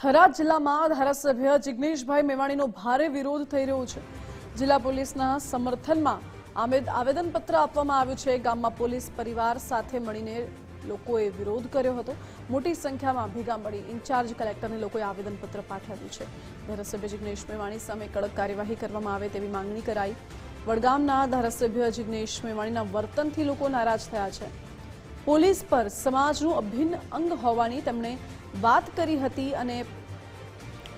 થરાદ જિલ્લામાં ધારાસભ્ય જિગ્નેશભાઈ મેવાણીનો ભારે વિરોધ થઈ રહ્યો છે. જિલ્લા પોલીસના સમર્થનમાં આમેદ આવેદનપત્ર આપવામાં આવ્યું છે. ગામમાં પોલીસ પરિવાર સાથે મળીને લોકોએ વિરોધ કર્યો હતો. મોટી સંખ્યામાં ભેગા મળી ઇન્ચાર્જ કલેક્ટરને લોકોએ આવેદનપત્ર પાઠવ્યું છે. ધારાસભ્ય જિગ્નેશ મેવાણી સામે કડક કાર્યવાહી કરવામાં આવે તેવી માંગણી કરાઈ. વડગામના ધારાસભ્ય જિગ્નેશ મેવાણીના વર્તનથી લોકો નારાજ થયા છે. પોલીસ પર સમાજનું અભિન્ન અંગ હોવાની તેમણે વાત કરી હતી અને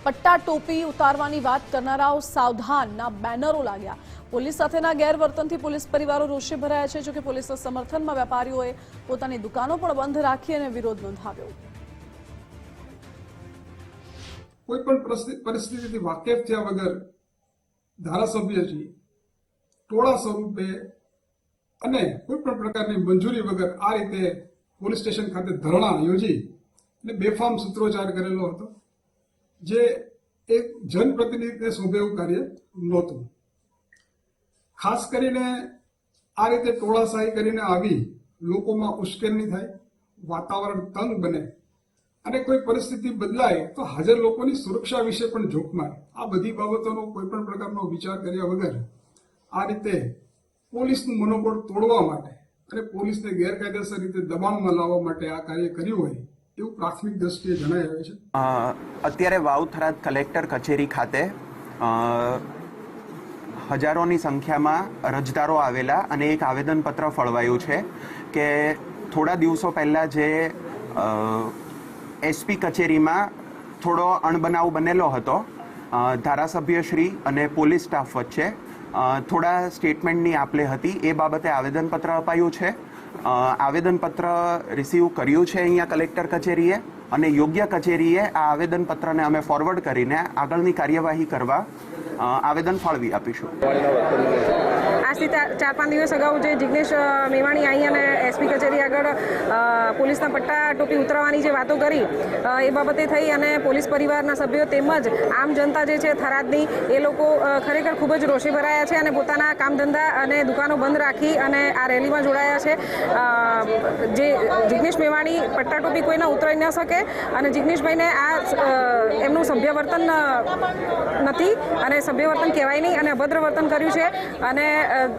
પટ્ટા ટોપી ઉતારવાની વાત કરનારાઓ સાવધાનના બેનરો લાગ્યા. પોલીસ સાથેના ગેરવર્તનથી પોલીસ પરિવારો રોષે ભરાયા છે, જોકે પોલીસના સમર્થનમાં વેપારીઓએ પોતાની દુકાનો પણ બંધ રાખી અને વિરોધ નોંધાવ્યો. કોઈ પણ પરિસ્થિ- પરિસ્થિતિથી વાકેફ થયા વગર ધારાસભ્યજી ટોળા સ્વરૂપે અને કોઈ પણ પ્રકારની મંજૂરી વગર આ રીતે પોલીસ સ્ટેશન ખાતે ધરણા યોજી અને બેફામ સૂત્રોચ્ચાર કરેલો હતો, જે એક જનપ્રતિનિધિને શોભે એવું કાર્ય નહોતું. ખાસ કરીને આ રીતે ટોળાશાહી કરીને આવી, લોકોમાં ઉશ્કેરણી થાય, વાતાવરણ તંગ બને અને કોઈ પરિસ્થિતિ બદલાય તો હાજર લોકોની સુરક્ષા વિશે પણ જોખમાય આ બધી બાબતોનો કોઈ પણ પ્રકારનો વિચાર કર્યા વગર આ રીતે પોલીસનું મનોબળ તોડવા માટે અને પોલીસને ગેરકાયદેસર રીતે દબાણમાં લાવવા માટે આ કાર્ય કર્યું હોય એવું પ્રાથમિક દ્રષ્ટિએ જણાઈ રહ્યું છે? અત્યારે વાવ થરાદ કલેક્ટર કચેરી ખાતે હજારોની સંખ્યામાં અરજદારો આવેલા અને એક આવેદનપત્ર ફળવાયું છે કે થોડા દિવસો પહેલાં જે એસપી કચેરીમાં થોડો અણબનાવ બનેલો હતો. ધારાસભ્યશ્રી અને પોલીસ સ્ટાફ વચ્ચે થોડા સ્ટેટમેન્ટની આપલે હતી. એ બાબતે આવેદનપત્ર અપાયું છે. આવેદનપત્ર રિસીવ કર્યું છે અહીંયા કલેક્ટર કચેરીએ અને યોગ્ય કચેરીએ આ આવેદનપત્રને અમે ફોરવર્ડ કરીને આગળની કાર્યવાહી કરવા આવેદન ફાળવી આપીશું. આજથી ચાર પાંચ દિવસ અગાઉ જે જિગ્નેશ મેવાણી અહીં અને એસપી કચેરી આગળ પોલીસના પટ્ટા ટોપી ઉતરવાની જે વાતો કરી એ બાબતે થઈ અને પોલીસ પરિવારના સભ્યો તેમજ આમ જનતા જે છે થરાદની, એ લોકો ખરેખર ખૂબ જ રોષે ભરાયા છે અને પોતાના કામ ધંધા અને દુકાનો બંધ રાખી અને આ રેલીમાં જોડાયા છે. જે જિગ્નેશ મેવાણી પટ્ટા ટોપી કોઈને ઉતરાઈ ન શકે અને જિગ્નેશભાઈને આ એમનું સભ્ય વર્તન નથી અને સભ્ય વર્તન કહેવાય નહીં અને અભદ્ર વર્તન કર્યું છે અને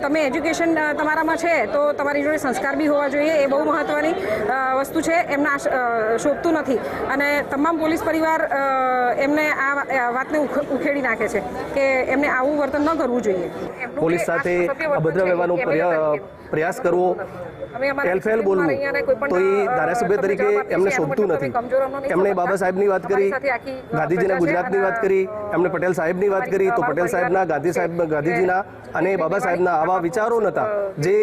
તમે એજ્યુકેશન તમારામાં છે તો તમારી જોડે સંસ્કાર બી હોવા જોઈએ એ બહુ મહત્વની વસ્તુ છે એમના શોભતું નથી. અને તમામ પોલીસ પરિવાર એમને આ વાતને ઉખેડી નાખે છે કે એમને આવું વર્તન ન કરવું જોઈએ. પોલીસ સાથે અભદ્ર વ્યવહારનો પ્રયાસ કરવો. ડિસિપ્લિનમાં બોલવું. તો એ ધારાસભ્ય તરીકે એમને શોધતું શોભતું નથી. એમણે બાબા સાહેબની વાત કરી ગાંધીજીના ગુજરાતની વાત કરી એમણે પટેલ સાહેબની વાત કરી તો પટેલ સાહેબના ગાંધી સાહેબ ગાંધીજીના અને બાબા સાહેબના આવા વિચારો નહોતા જે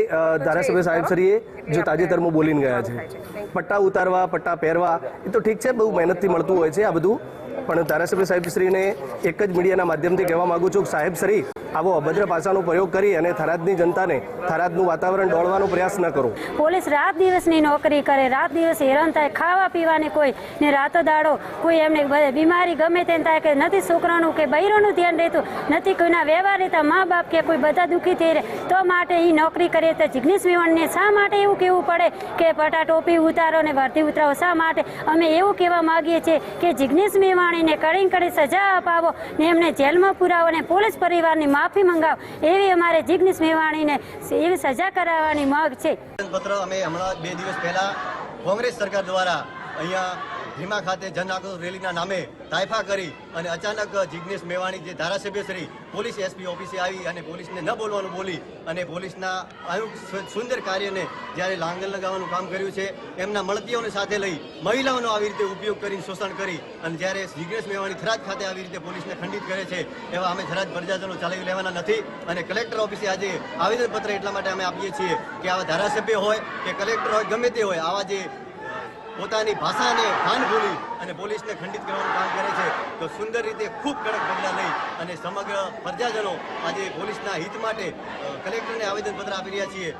ધારાસભ્ય સાહેબ શ્રીએ જો તાજેતરમાં બોલીને ગયા છે. પટ્ટા ઉતારવા પટ્ટા પહેરવા એ તો ઠીક છે બહુ મહેનતથી મળતું હોય છે આ બધું. પણ ધારાસભ્ય સાહેબશ્રીને એક જ મીડિયાના માધ્યમથી કહેવા માગું છું કે સાહેબ શ્રી આવો અભદ્ર ભાષાનો પ્રયોગ કરી અને થરાદની જનતાને થરાદનું વાતાવરણ દોડવાનો પ્રયાસ ન કરો. પોલીસ રાત દિવસની નોકરી કરે, રાત દિવસ હેરાન થાય, ખાવા પીવાની કોઈ ને રાતો દાડો, કોઈ એમને બીમારી ગમે તેમ થાય કે નથી છોકરાનું કે બૈરોનું ધ્યાન રહેતું નથી કોઈના વ્યવહાર રહેતા, મા બાપ કે કોઈ બધા દુઃખી થઈ રહે, તો માટે એ નોકરી કરીએ તો જિગ્નેશ મેવાણને શા માટે એવું કહેવું પડે કે પટા ટોપી ઉતારો ને વર્ધી ઉતરાવો? શા માટે? અમે એવું કહેવા માગીએ છીએ કે જિગ્નેશ મેવાણીને કડી કડી સજા અપાવો ને એમને જેલમાં પુરાવો ને પોલીસ પરિવારની માફી મંગાવ. એવી અમારે જિગ્નેશ મેવાણીને એવી સજા કરાવવાની માંગ છે. પત્ર અમે હમણાં બે દિવસ પહેલા કોંગ્રેસ સરકાર દ્વારા અહીંયા ભીમા ખાતે જન આક્રોશ રેલીના નામે તાયફા કરી અને અચાનક જિગ્નેશ મેવાણી, જે ધારાસભ્ય શ્રી, પોલીસ એસપી ઓફિસે આવી અને પોલીસને ન બોલવાનું બોલી અને પોલીસના સુ- સુંદર કાર્યને જ્યારે લાંગલ લગાવવાનું કામ કર્યું છે, એમના મળતીઓને સાથે લઈ મહિલાઓનો આવી રીતે ઉપયોગ કરીને શોષણ કરી અને જ્યારે જિગ્નેશ મેવાણી થરાદ ખાતે આવી રીતે પોલીસને ખંડિત કરે છે, એવા અમે થરાદ પ્રજાજનો ચલાવી લેવાના નથી અને કલેક્ટર ઓફિસે આજે આવેદનપત્ર એટલા માટે અમે આપીએ છીએ કે આવા ધારાસભ્ય હોય કે કલેક્ટર હોય, ગમે તે હોય, આવા જે પોતાની ભાષાને ભાન ભૂલી અને પોલીસને ખંડિત કરવાનું કામ કરે છે. તો સુંદર રીતે ખૂબ કડક પગલાં લઈ અને સમગ્ર પ્રજાજનો આજે પોલીસના હિત માટે કલેક્ટરને આવેદનપત્ર આપી રહ્યા છીએ.